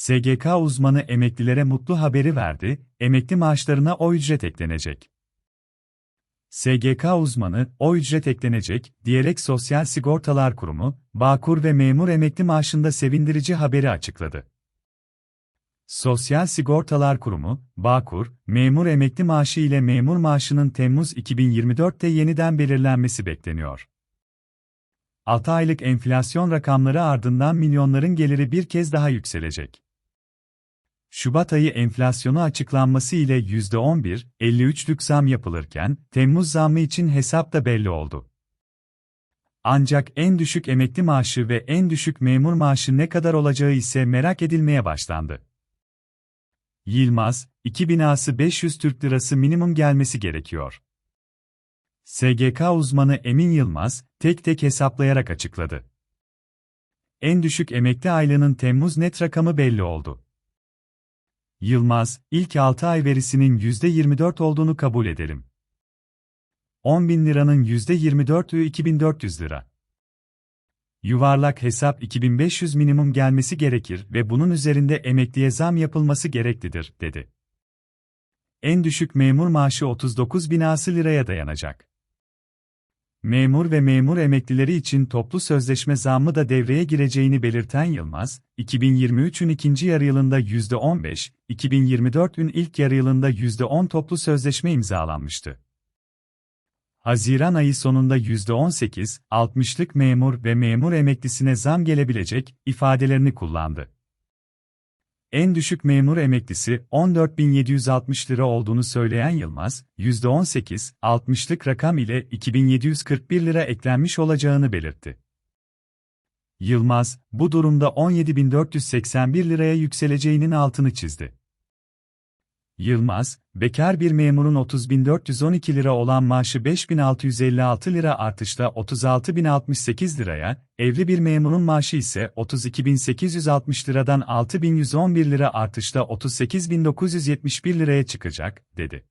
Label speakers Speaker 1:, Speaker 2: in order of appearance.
Speaker 1: SGK uzmanı emeklilere mutlu haberi verdi, emekli maaşlarına o ücret eklenecek. SGK uzmanı, o ücret eklenecek, diyerek Sosyal Sigortalar Kurumu, Bağkur ve memur emekli maaşında sevindirici haberi açıkladı. Sosyal Sigortalar Kurumu, Bağkur, memur emekli maaşı ile memur maaşının Temmuz 2024'te yeniden belirlenmesi bekleniyor. 6 aylık enflasyon rakamları ardından milyonların geliri bir kez daha yükselecek. Şubat ayı enflasyonu açıklanması ile %11.53'lük zam yapılırken, Temmuz zammı için hesap da belli oldu. Ancak en düşük emekli maaşı ve en düşük memur maaşı ne kadar olacağı ise merak edilmeye başlandı. Yılmaz, 2 binası 500 Türk Lirası minimum gelmesi gerekiyor. SGK uzmanı Emin Yılmaz, tek tek hesaplayarak açıkladı. En düşük emekli aylığının Temmuz net rakamı belli oldu. Yılmaz, ilk 6 ay verisinin %24 olduğunu kabul edelim. 10 bin liranın %24'ü 2400 lira. Yuvarlak hesap 2500 minimum gelmesi gerekir ve bunun üzerinde emekliye zam yapılması gereklidir, dedi. En düşük memur maaşı 39 binası liraya dayanacak. Memur ve memur emeklileri için toplu sözleşme zammı da devreye gireceğini belirten Yılmaz, 2023'ün ikinci yarı yılında %15, 2024'ün ilk yarı yılında %10 toplu sözleşme imzalanmıştı. Haziran ayı sonunda %18, 60'lık memur ve memur emeklisine zam gelebilecek ifadelerini kullandı. En düşük memur emeklisi 14.760 lira olduğunu söyleyen Yılmaz, %18, 60'lık rakam ile 2741 lira eklenmiş olacağını belirtti. Yılmaz, bu durumda 17.481 liraya yükseleceğinin altını çizdi. Yılmaz, bekar bir memurun 30.412 lira olan maaşı 5.656 lira artışla 36.068 liraya, evli bir memurun maaşı ise 32.860 liradan 6.111 lira artışla 38.971 liraya çıkacak, dedi.